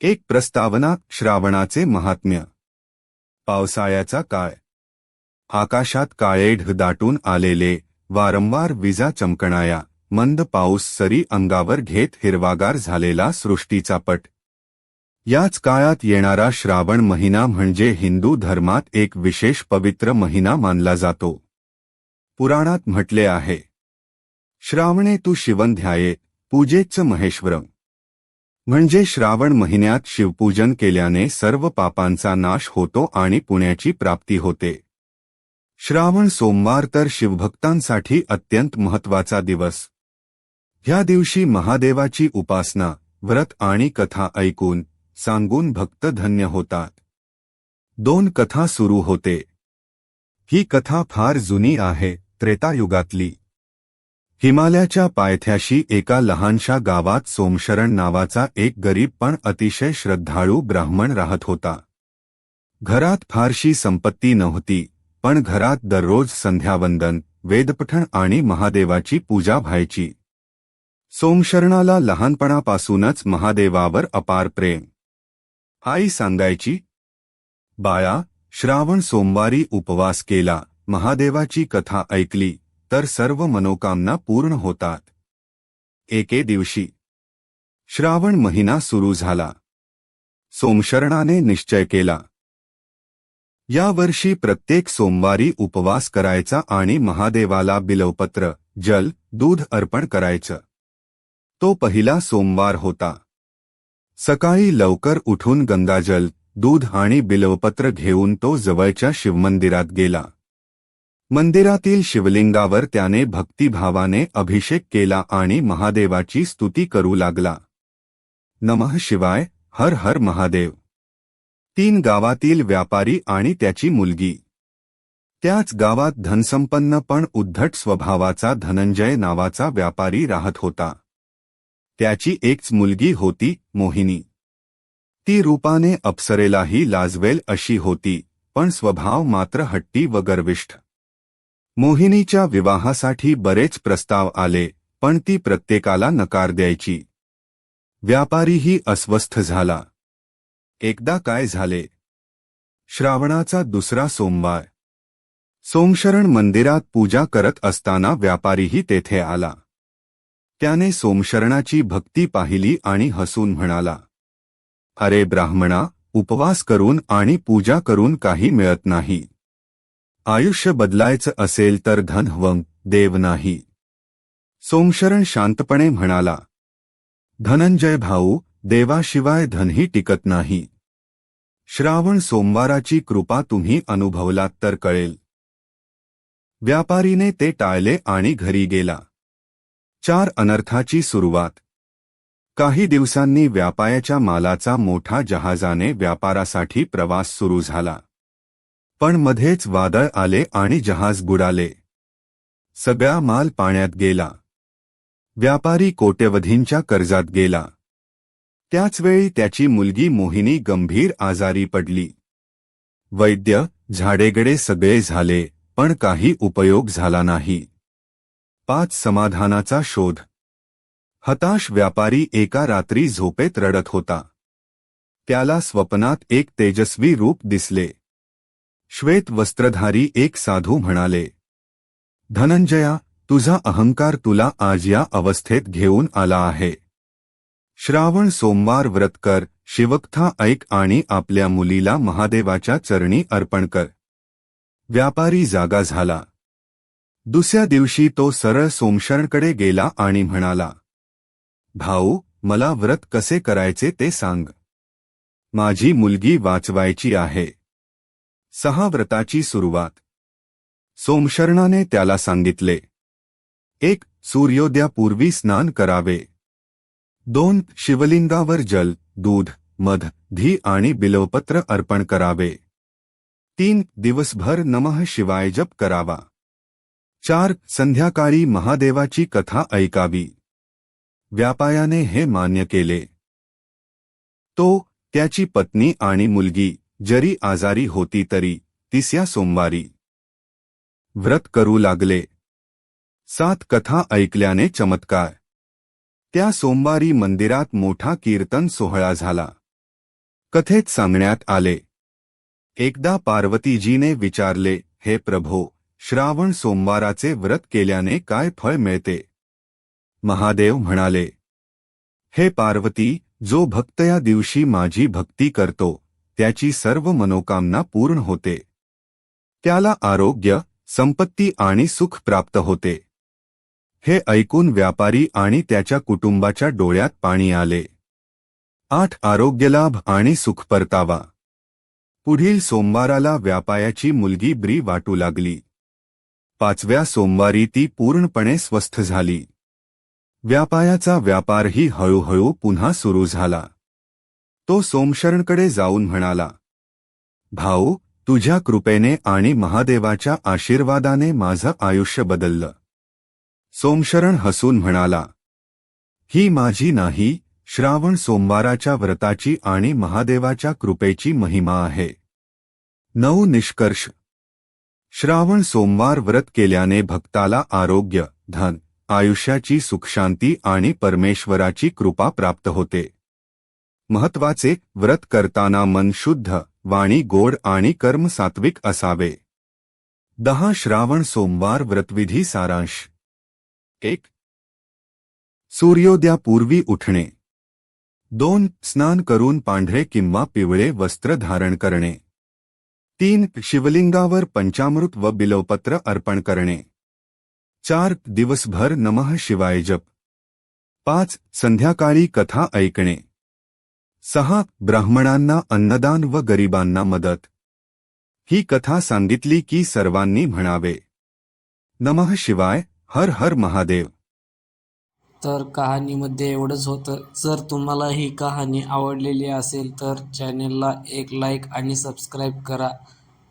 एक प्रस्तावना श्रावणाचे महात्म्य. पावसाळ्याचा काळ. आकाशात काळेढ दाटून आलेले वारंवार विजा चमकणाया मंद पाऊस सरी अंगावर घेत हिरवागार झालेला सृष्टीचा पट. याच काळात येणारा श्रावण महिना म्हणजे हिंदू धर्मात एक विशेष पवित्र महिना मानला जातो. पुराणात म्हटले आहे. श्रावणे तू शिवंध्याये पूजेच महेश्वरम. म्हणजे श्रावण महिन्यात शिवपूजन केल्याने सर्व पापांचा नाश होतो आणि पुण्याची प्राप्ती होते. श्रावण सोमवार तर शिवभक्तांसाठी अत्यंत महत्त्वाचा दिवस. ह्या दिवशी महादेवाची उपासना व्रत आणि कथा ऐकून सांगून भक्त धन्य होतात. दोन कथा सुरू होते. ही कथा फार जुनी आहे त्रेतायुगातली. हिमालयाच्या पायथ्याशी एका लहानशा गावात सोमशरण नावाचा एक गरीब पण अतिशय श्रद्धाळू ब्राह्मण राहत होता. घरात फारशी संपत्ती नव्हती पण घरात दररोज संध्यावंदन वेदपठण आणि महादेवाची पूजा व्हायची. सोमशरणाला लहानपणापासूनच महादेवावर अपार प्रेम. आई सांगायची बाळा श्रावण सोमवारी उपवास केला महादेवाची कथा ऐकली तर सर्व मनोकामना पूर्ण होतात. एके दिवशी श्रावण महिना सुरू झाला. सोमशरणाने निश्चय केला. यावर्षी प्रत्येक सोमवारी उपवास करायचा आणि महादेवाला बिलवपत्र जल दूध अर्पण करायचं. तो पहिला सोमवार होता. सकाळी लवकर उठून गंगाजल दूध आणि बिलवपत्र घेऊन तो जवळच्या शिवमंदिरात गेला. मंदिरातील शिवलिंगावर त्याने भक्तिभावाने अभिषेक केला आणि महादेवाची स्तुती करू लागला. नमः शिवाय हर हर महादेव. तीन गावातील व्यापारी आणि त्याची मुलगी. त्याच गावात धनसंपन्न पण उद्धट स्वभावाचा धनंजय नावाचा व्यापारी राहत होता. त्याची एकच मुलगी होती मोहिनी. ती रूपाने अप्सरेलाही लाजवेल अशी होती पण स्वभाव मात्र हट्टी व गर्विष्ठ. मोहिनीच्या विवाहासाठी बरेच प्रस्ताव आले पण ती प्रत्येकाला नकार द्यायची. व्यापारीही अस्वस्थ झाला. एकदा काय झाले? श्रावणाचा दुसरा सोमवार. सोमशरण मंदिरात पूजा करत असताना व्यापारीही तेथे आला. त्याने सोमशरणाची भक्ती पाहिली आणि हसून म्हणाला अरे ब्राह्मणा उपवास करून आणि पूजा करून काही मिळत नाही. आयुष्य बदलायचं असेल तर धनहवं देव नाही. सोमशरण शांतपणे म्हणाला. धनंजय भाऊ देवाशिवाय धनही टिकत नाही. श्रावण सोमवाराची कृपा तुम्ही अनुभवलात तर कळेल. व्यापारीने ते टाळले आणि घरी गेला. चार अनर्थाची सुरुवात. काही दिवसांनी व्यापायाच्या मालाचा मोठा जहाजाने व्यापारासाठी प्रवास सुरू झाला. पण मध्येच वादळ आले आणि जहाज बुडाले. सगळा माल पाण्यात गेला. व्यापारी कोट्यवधींच्या कर्जात गेला. त्याचवेळी त्याची मुलगी मोहिनी गंभीर आजारी पडली. वैद्य झाडेगडे सगळे झाले पण काही उपयोग झाला नाही. पाच समाधानाचा शोध. हताश व्यापारी एका रात्री झोपेत रडत होता. त्याला स्वप्नात एक तेजस्वी रूप दिसले. श्वेत वस्त्रधारी एक साधू म्हणाले धनंजया तुझा अहंकार तुला आज या अवस्थेत घेऊन आला आहे. श्रावण सोमवार व्रत कर शिवकथा ऐक आणि आपल्या मुलीला महादेवाच्या चरणी अर्पण कर. व्यापारी जागा झाला. दुसऱ्या दिवशी तो सरळ सोमशरणकडे गेला आणि म्हणाला भाऊ मला व्रत कसे करायचे ते सांग. माझी मुलगी वाचवायची आहे. सहा व्रताची सुरुवात. सोमशरणाने त्याला सांगितले एक सूर्योदयापूर्वी स्नान करावे. दोन शिवलिंगावर जल दूध मध धी आणि बिलवपत्र अर्पण करावे. तीन दिवसभर नमः शिवाय जप करावा. चार संध्याकाळी महादेवाची कथा ऐकावी. व्यापायाने हे मान्य केले. तो त्याची पत्नी आणि मुलगी जरी आजारी होती तरी तिसऱ्या सोमवारी. व्रत करू लागले. सात कथा ऐकल्याने चमत्कार. त्या सोमवारी मंदिरात मोठा कीर्तन सोहळा झाला. कथेत सांगण्यात आले. एकदा पार्वतीजीने विचारले हे प्रभो श्रावण सोमवाराचे व्रत केल्याने काय फळ मिळते? महादेव म्हणाले हे पार्वती जो भक्त या दिवशी माझी भक्ती करतो त्याची सर्व मनोकामना पूर्ण होते. त्याला आरोग्य संपत्ती आणि सुख प्राप्त होते. हे ऐकून व्यापारी आणि त्याच्या कुटुंबाच्या डोळ्यात पाणी आले. आठ आरोग्यलाभ आणि सुख परतावा. पुढील सोमवाराला व्यापायाची मुलगी ब्री वाटू लागली. पाचव्या सोमवारी ती पूर्णपणे स्वस्थ झाली. व्यापायाचा व्यापारही हळूहळू पुन्हा सुरू झाला. तो सोमशरणकडे जाऊन म्हणाला भाऊ तुझ्या कृपेने आणि महादेवाच्या आशीर्वादाने माझं आयुष्य बदललं. सोमशरण हसून म्हणाला ही माझी नाही श्रावण सोमवाराच्या व्रताची आणि महादेवाच्या कृपेची महिमा आहे. नऊ निष्कर्ष. श्रावण सोमवार व्रत केल्याने भक्ताला आरोग्य धन आयुष्याची सुखशांती आणि परमेश्वराची कृपा प्राप्त होते. महत्त्वाचे व्रत करताना मन शुद्ध वाणी गोड आणि कर्म सात्विक असावे. दहा श्रावण सोमवार व्रतविधी सारांश. एक. सूर्योदयापूर्वी उठणे. दोन. स्नान करून पांढरे किंवा पिवळे वस्त्र धारण करणे. तीन. शिवलिंगावर पंचामृत व बिलवपत्र अर्पण करणे. चार. दिवसभर नमः शिवाय जप. पाच. संध्याकाळी कथा ऐकणे. सहा ब्राह्मणांना अन्नदान व गरिबांना मदत. ही कथा सांगितली की सर्वांनी म्हणावे. नमः शिवाय हर हर महादेव. तर कहाणीमध्ये एवढंच होतं. जर तुम्हाला ही कहाणी आवडलेली असेल तर चॅनेलला एक लाईक आणि सबस्क्राईब करा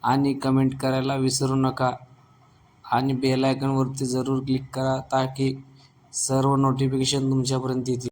आणि कमेंट करायला विसरू नका. आणि बेल आयकॉनवरती जरूर क्लिक करा ताकी सर्व नोटिफिकेशन तुमच्यापर्यंत येतील.